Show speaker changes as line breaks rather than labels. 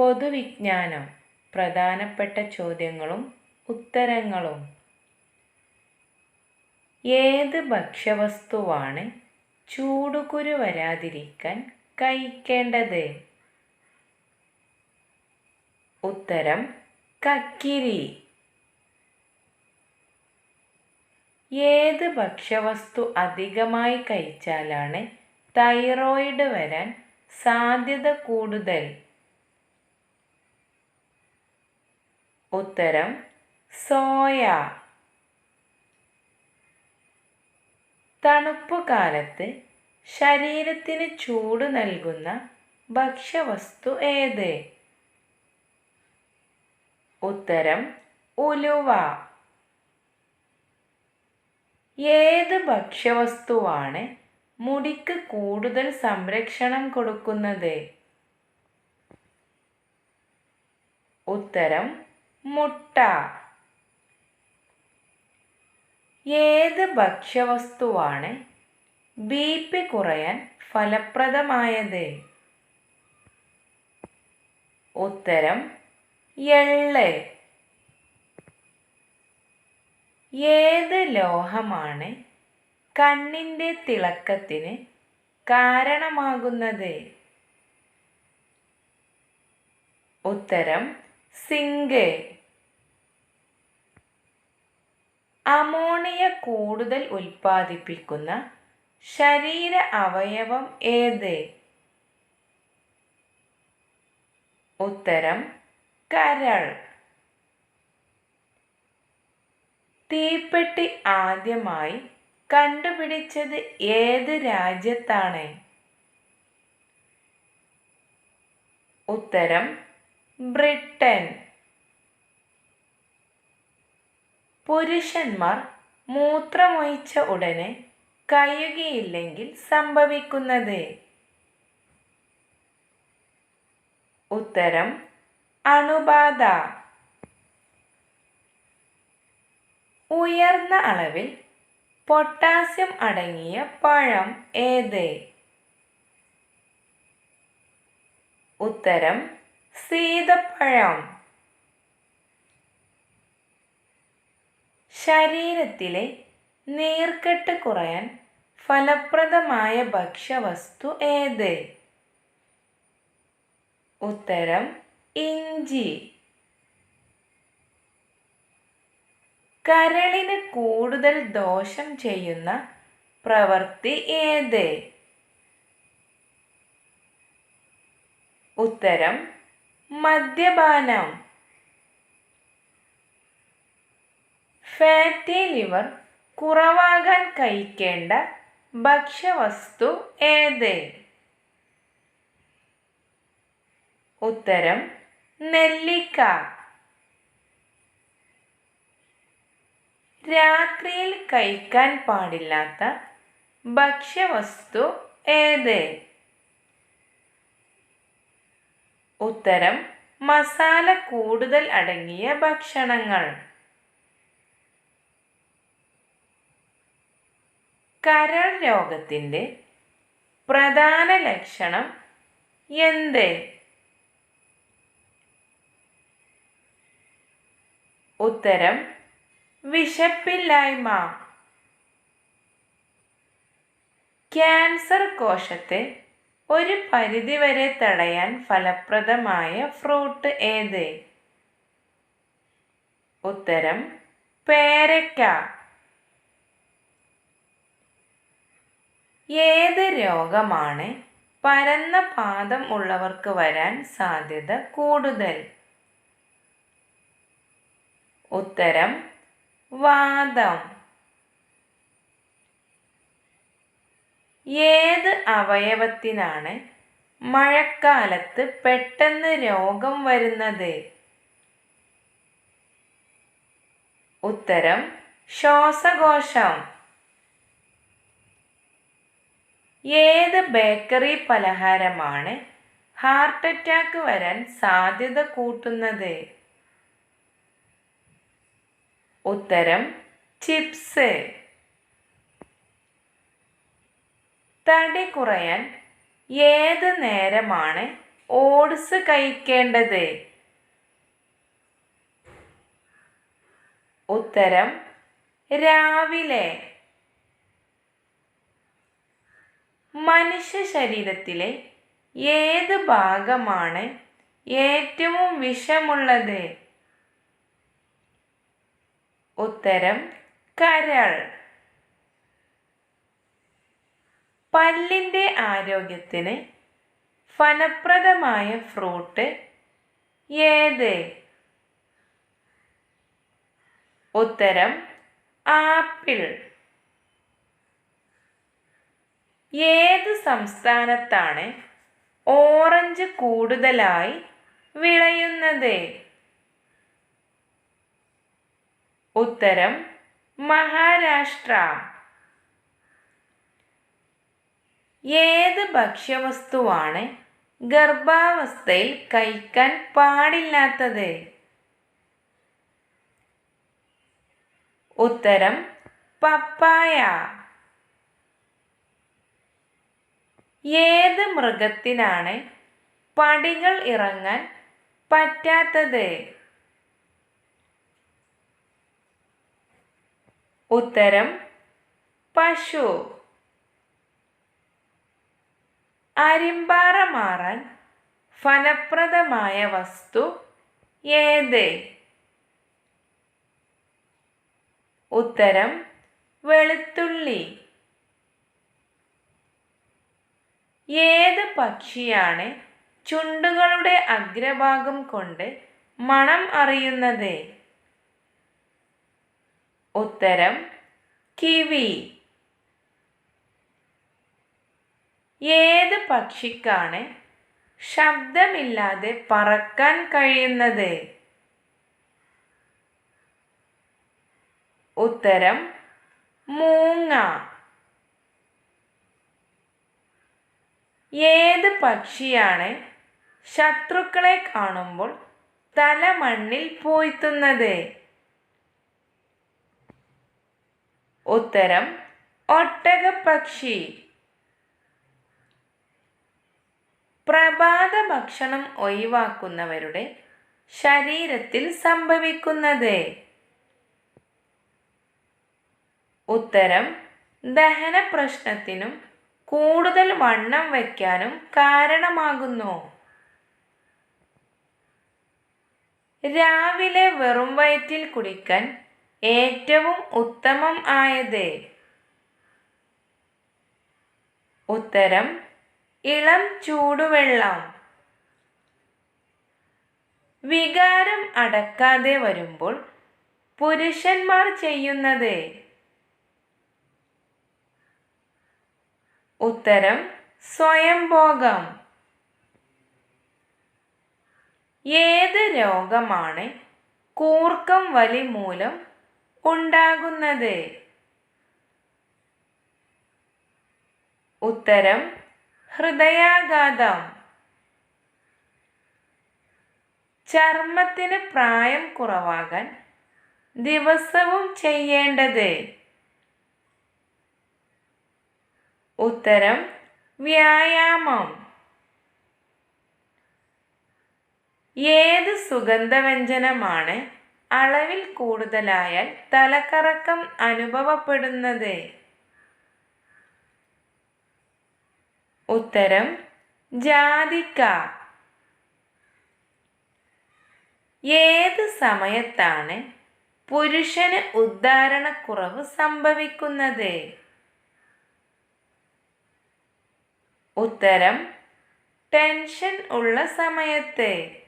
പൊതുവിജ്ഞാനം പ്രധാനപ്പെട്ട ചോദ്യങ്ങളും ഉത്തരങ്ങളും. ഏത് ഭക്ഷ്യവസ്തുവാണ് ചൂടുകുരു വരാതിരിക്കാൻ കഴിക്കേണ്ടത്? ഉത്തരം കക്കിരി. ഏത് ഭക്ഷ്യവസ്തു അധികമായി കഴിച്ചാലാണ് തൈറോയിഡ് വരാൻ സാധ്യത കൂടുതൽ? ഉത്തരം സോയ. തണുപ്പുകാലത്ത് ശരീരത്തിന് ചൂട് നൽകുന്ന ഭക്ഷ്യവസ്തു ഏത്? ഉത്തരം ഉലുവ. ഏത് ഭക്ഷ്യവസ്തുവാണ് മുടിക്ക് കൂടുതൽ സംരക്ഷണം കൊടുക്കുന്നത്? ഉത്തരം മുട്ട. ഏത് ഭക്ഷ്യവസ്തുവാണ് ബി പി കുറയാൻ ഫലപ്രദമായത്? ഉത്തരം എള്ള്. ഏത് ലോഹമാണ് കണ്ണിന്റെ തിളക്കത്തിന് കാരണമാകുന്നത്? ഉത്തരം സിങ്ക്. അമോണിയ കൂടുതൽ ഉൽപ്പാദിപ്പിക്കുന്ന ശരീര അവയവം ഏത്? ഉത്തരം കരൾ. തീപ്പെട്ടി ആദ്യമായി കണ്ടുപിടിച്ചത് ഏത് രാജ്യത്താണ്? ഉത്തരം ബ്രിട്ടൻ. പുരുഷന്മാർ മൂത്രമൊഴിച്ച ഉടനെ കയുകയില്ലെങ്കിൽ സംഭവിക്കുന്നത്. ഉത്തരം അണുബാധ. ഉയർന്ന അളവിൽ പൊട്ടാസ്യം അടങ്ങിയ പഴം ഏത്? ഉത്തരം സീതപ്പഴം. ശരീരത്തിലെ നീർക്കെട്ട് കുറയാൻ ഫലപ്രദമായ ഭക്ഷ്യവസ്തു ഏത്? ഉത്തരം ഇഞ്ചി. കരളിന് കൂടുതൽ ദോഷം ചെയ്യുന്ന പ്രവൃത്തി ഏത്? ഉത്തരം മദ്യപാനം. ഫാറ്റി ലിവർ കുറവാകാൻ കഴിക്കേണ്ട ഭക്ഷ്യവസ്തു ഏത്? ഉത്തരം നെല്ലിക്ക. രാത്രിയിൽ കഴിക്കാൻ പാടില്ലാത്ത ഭക്ഷ്യവസ്തു ഏത്? ഉത്തരം മസാല കൂടുതൽ അടങ്ങിയ ഭക്ഷണങ്ങൾ. കരൾ രോഗത്തിന്റെ പ്രധാന ലക്ഷണം എന്ത്? ഉത്തരം വിശപ്പില്ലായ്മ. ക്യാൻസർ കോശത്തെ ഒരു പരിധിവരെ തടയാൻ ഫലപ്രദമായ ഫ്രൂട്ട് ഏത്? ഉത്തരം പേരക്ക. ഏത് രോഗമാണ് പരന്ന പാദം ഉള്ളവർക്ക് വരാൻ സാധ്യത കൂടുതൽ? ഉത്തരം വാദം. ഏത് അവയവത്തിനാണ് മഴക്കാലത്ത് പെട്ടെന്ന് രോഗം വരുന്നത്. ഉത്തരം ശ്വാസകോശം. ഏത് ബേക്കറി പലഹാരമാണ് ഹാർട്ട് അറ്റാക്ക് വരാൻ സാധ്യത കൂട്ടുന്നത്? ഉത്തരം ചിപ്സ്. തടി കുറയാൻ ഏത് നേരമാണ് ഓട്സ് കഴിക്കേണ്ടത്? ഉത്തരം രാവിലെ. മനുഷ്യ ശരീരത്തിലെ ഏത് ഭാഗമാണ് ഏറ്റവും വിഷമുള്ളത്? ഉത്തരം കരൾ. പല്ലിന്റെ ആരോഗ്യത്തിന് ഫലപ്രദമായ ഫ്രൂട്ട് ഏത്? ഉത്തരം ആപ്പിൾ. ഏത് സംസ്ഥാനത്താണ് ഓറഞ്ച് കൂടുതലായി വിളയുന്നത്? ഉത്തരം മഹാരാഷ്ട്ര. ഏത് ഭക്ഷ്യവസ്തുവാണ് ഗർഭാവസ്ഥയിൽ കഴിക്കാൻ പാടില്ലാത്തത്? ഉത്തരം പപ്പായ. ഏത് മൃഗത്തിനാണ് പടികൾ ഇറങ്ങാൻ പറ്റാത്തത്? ഉത്തരം പശു. അരിമ്പാറ മാറാൻ ഫലപ്രദമായ വസ്തു ഏത്? ഉത്തരം വെളുത്തുള്ളി. ഏത് പക്ഷിയാണ് ചുണ്ടുകളുടെ അഗ്രഭാഗം കൊണ്ട് മണം അറിയുന്നത്? ഉത്തരം കിവി. ഏത് പക്ഷിക്കാണ് ശബ്ദമില്ലാതെ പറക്കാൻ കഴിയുന്നത്? ഉത്തരം മൂങ്ങ. ഏത് പക്ഷിയാണ് ശത്രുക്കളെ കാണുമ്പോൾ തല മണ്ണിൽ പോയിത്തുന്നത്? ഉത്തരം ഒട്ടകപ്പക്ഷി. പ്രഭാത ഭക്ഷണം ഒഴിവാക്കുന്നവരുടെ ശരീരത്തിൽ സംഭവിക്കുന്നത്. ഉത്തരം ദഹന പ്രശ്നത്തിനും കൂടുതൽ വണ്ണം വയ്ക്കാനും കാരണമാകുന്നു. രാവിലെ വെറും വയറ്റിൽ കുടിക്കാൻ ഏറ്റവും ഉത്തമം ആയത്. ഉത്തരം ഇളം ചൂടുവെള്ളം. വികാരം അടക്കാതെ വരുമ്പോൾ പുരുഷന്മാർ ചെയ്യുന്നത്? ഉത്തരം സ്വയംഭോഗം ഏത് രോഗമാണ് കൂർക്കം വലി മൂലം ഉണ്ടാകുന്നത്? ഉത്തരം ഹൃദയാഘാതം. ചർമ്മത്തിന് പ്രായം കുറവാകാൻ ദിവസവും ചെയ്യേണ്ടത്. ഉത്തരം വ്യായാമം. ഏത് സുഗന്ധവ്യഞ്ജനമാണ് അളവിൽ കൂടുതലായാൽ തലക്കറക്കം അനുഭവപ്പെടുന്നത്? ഉത്തരം ജാതിക്ക. ഏത് സമയത്താണ് പുരുഷന് ഉദ്ധാരണക്കുറവ് സംഭവിക്കുന്നത്? ഉത്തരം ടെൻഷൻ ഉള്ള സമയത്ത്.